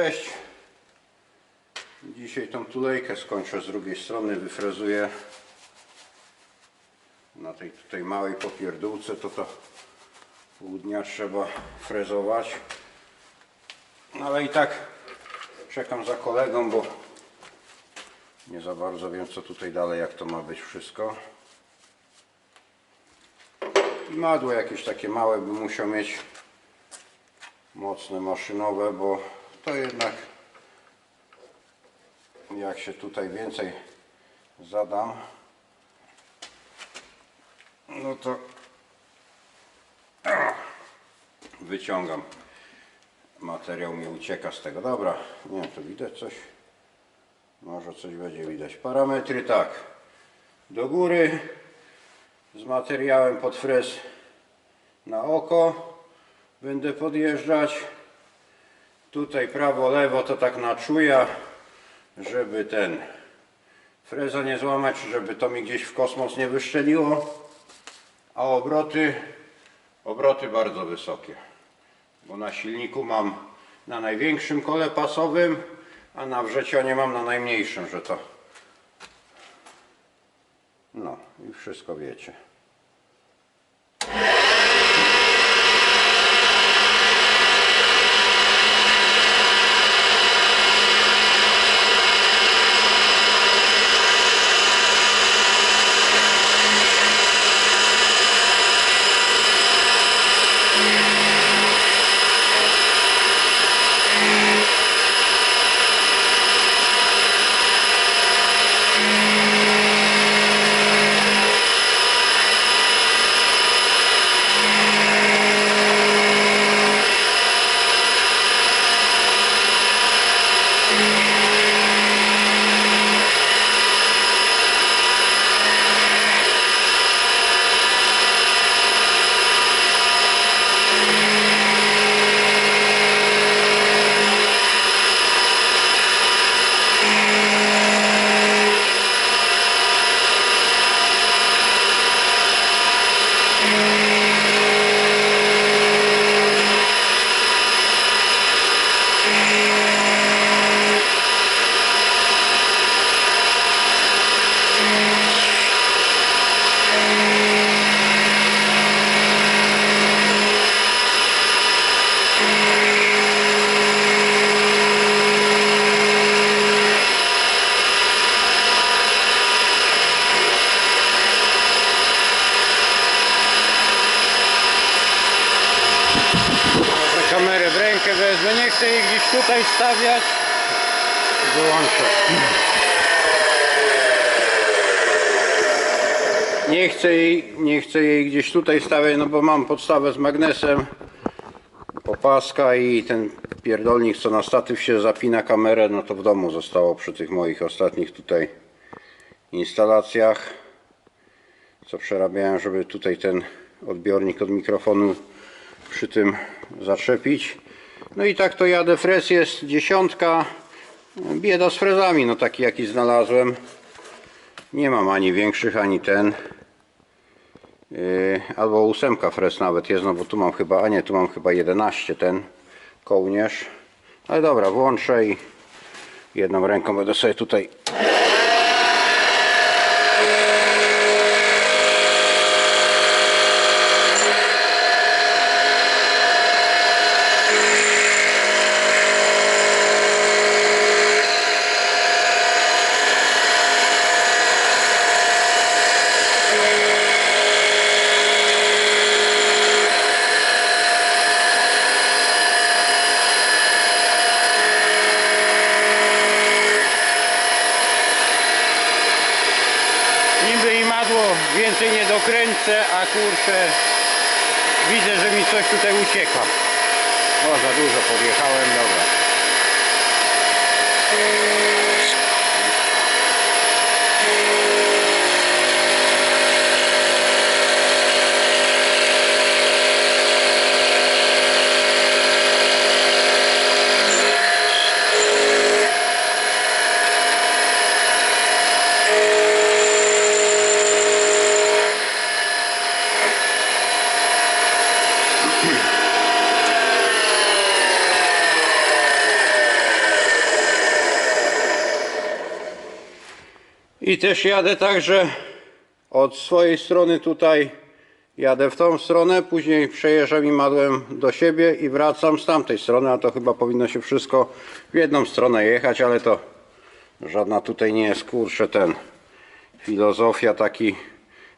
Cześć. Dzisiaj tą tulejkę skończę z drugiej strony, wyfrezuję. Na tej tutaj małej popierdółce to to pół dnia trzeba frezować. Ale i tak czekam za kolegą, bo nie za bardzo wiem co tutaj dalej, jak to ma być wszystko. I madło jakieś takie małe bym musiał mieć mocne maszynowe, bo to jednak jak się tutaj więcej zadam no to wyciągam. Materiał mi ucieka z tego. Dobra, nie tu widać coś? Może coś będzie widać. Parametry tak. Do góry z materiałem pod frez na oko. Będę podjeżdżać tutaj prawo lewo to tak na czuja żeby ten freza nie złamać żeby to mi gdzieś w kosmos nie wyszczeliło. A obroty? Obroty bardzo wysokie bo na silniku mam na największym kole pasowym a na wrzecionie mam na najmniejszym że to no i wszystko wiecie gdzieś tutaj stawiać. Wyłączę. Nie chcę jej, nie chcę jej gdzieś tutaj stawiać, no bo mam podstawę z magnesem, opaska i ten pierdolnik co na statyw się zapina kamerę, no to w domu zostało przy tych moich ostatnich tutaj instalacjach co przerabiałem, żeby tutaj ten odbiornik od mikrofonu przy tym zaczepić. No i tak to jadę. Frez jest dziesiątka. Bieda z frezami, no taki jaki znalazłem. Nie mam ani większych, ani ten. Yy, albo ósemka frez nawet jest, no bo tu mam chyba, a nie, tu mam chyba 11 ten kołnierz. Ale dobra, włączę i jedną ręką będę sobie tutaj Niby i madło więcej dokręcę, a kurczę widzę, że mi coś tutaj ucieka. O, za dużo podjechałem, dobra. I też jadę także od swojej strony tutaj jadę w tą stronę, później przejeżdżam i madłem do siebie i wracam z tamtej strony, a to chyba powinno się wszystko w jedną stronę jechać, ale to żadna tutaj nie jest kurczę ten filozofia taki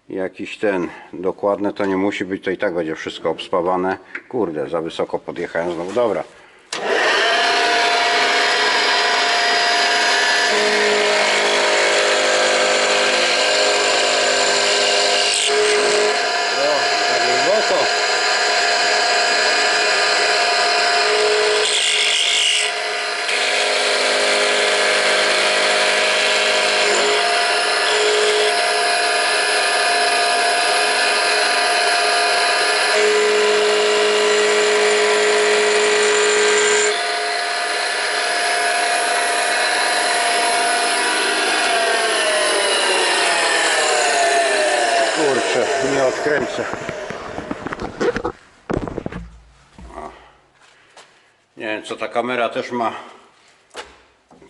jakiś ten dokładny to nie musi być, to i tak będzie wszystko obspawane. Kurde, za wysoko podjechałem znowu, dobra. O, za głęboko. Kurczę, nie odkręcę. Nie wiem, co ta kamera też ma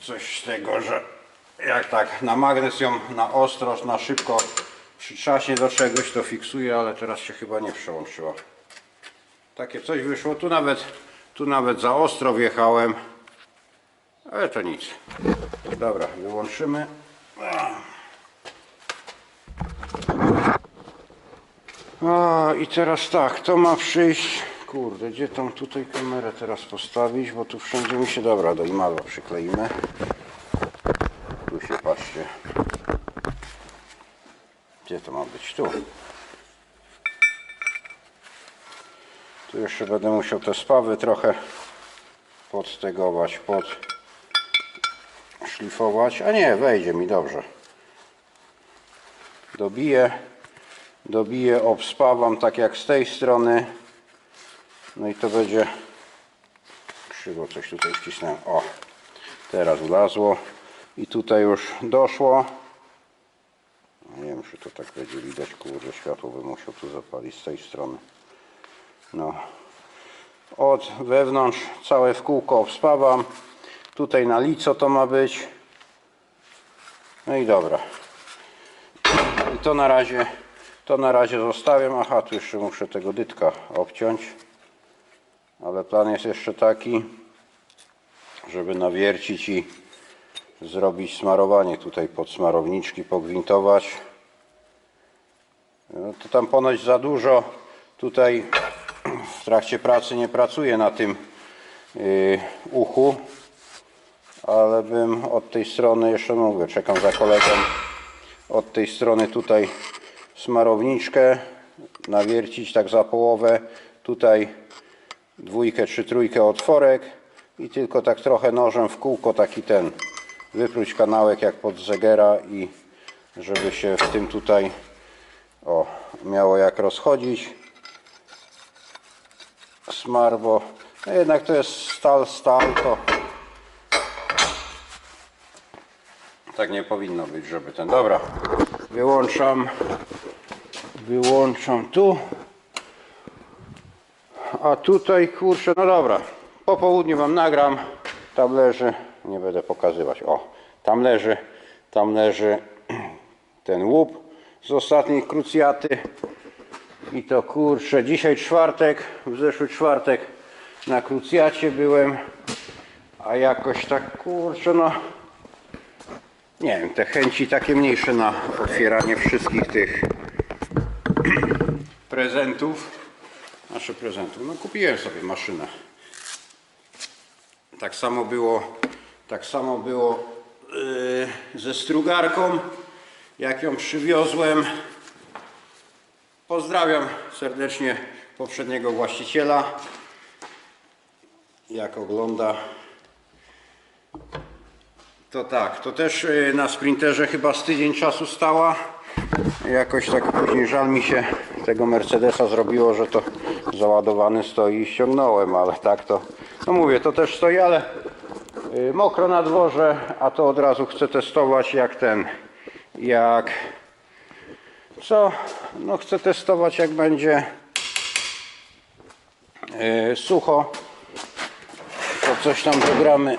coś z tego, że jak tak na magnes ją na ostrość, na szybko przytrzaśnie do czegoś, to fiksuje, ale teraz się chyba nie przełączyła. Takie coś wyszło. Tu nawet, tu nawet za ostro wjechałem. Ale to nic. Dobra, wyłączymy. A i teraz tak, to ma przyjść. Kurde, gdzie tam tutaj kamerę teraz postawić, bo tu wszędzie mi się dobra do imadła przykleimy. Tu się patrzcie. Gdzie to ma być? Tu. Tu jeszcze będę musiał te spawy trochę podstegować, pod szlifować. A nie, wejdzie mi dobrze. Dobiję dobiję, obspawam tak jak z tej strony. No i to będzie krzywo coś tutaj wcisnąłem. O, teraz wlazło i tutaj już doszło. Nie wiem czy to tak będzie widać kurde światło bym musiał tu zapalić z tej strony. No od wewnątrz całe w kółko obspawam. Tutaj na lico to ma być. No i dobra. I to na razie to na razie zostawiam. Aha, tu jeszcze muszę tego dytka obciąć. Ale plan jest jeszcze taki, żeby nawiercić i zrobić smarowanie tutaj pod smarowniczki, pogwintować. No to tam ponoć za dużo tutaj w trakcie pracy nie pracuję na tym yy, uchu, ale bym od tej strony jeszcze mówię, czekam za kolegą od tej strony tutaj smarowniczkę nawiercić tak za połowę. Tutaj dwójkę czy trójkę otworek i tylko tak trochę nożem w kółko taki ten wypróć kanałek jak pod zegera i żeby się w tym tutaj o miało jak rozchodzić. Smar, bo no jednak to jest stal, stal to tak nie powinno być, żeby ten dobra wyłączam. Wyłączam tu. A tutaj kurczę no dobra. Po południu wam nagram. Tam leży nie będę pokazywać. O tam leży tam leży ten łup z ostatniej krucjaty. I to kurczę dzisiaj czwartek w zeszły czwartek na krucjacie byłem. A jakoś tak kurczę no nie wiem, te chęci takie mniejsze na otwieranie wszystkich tych prezentów. Nasze prezentów. No kupiłem sobie maszynę. Tak samo było, tak samo było yy, ze strugarką, jak ją przywiozłem. Pozdrawiam serdecznie poprzedniego właściciela. Jak ogląda to tak, to też y, na sprinterze chyba z tydzień czasu stała. Jakoś tak później żal mi się tego Mercedesa zrobiło, że to załadowany stoi i ściągnąłem, ale tak to, no mówię, to też stoi, ale y, mokro na dworze, a to od razu chcę testować jak ten, jak, co, no chcę testować jak będzie y, sucho, to coś tam dogramy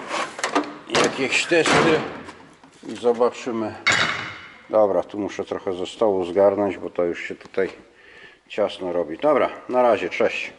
jakieś testy i zobaczymy Dobra, tu muszę trochę ze stołu zgarnąć, bo to już się tutaj ciasno robi. Dobra, na razie, cześć.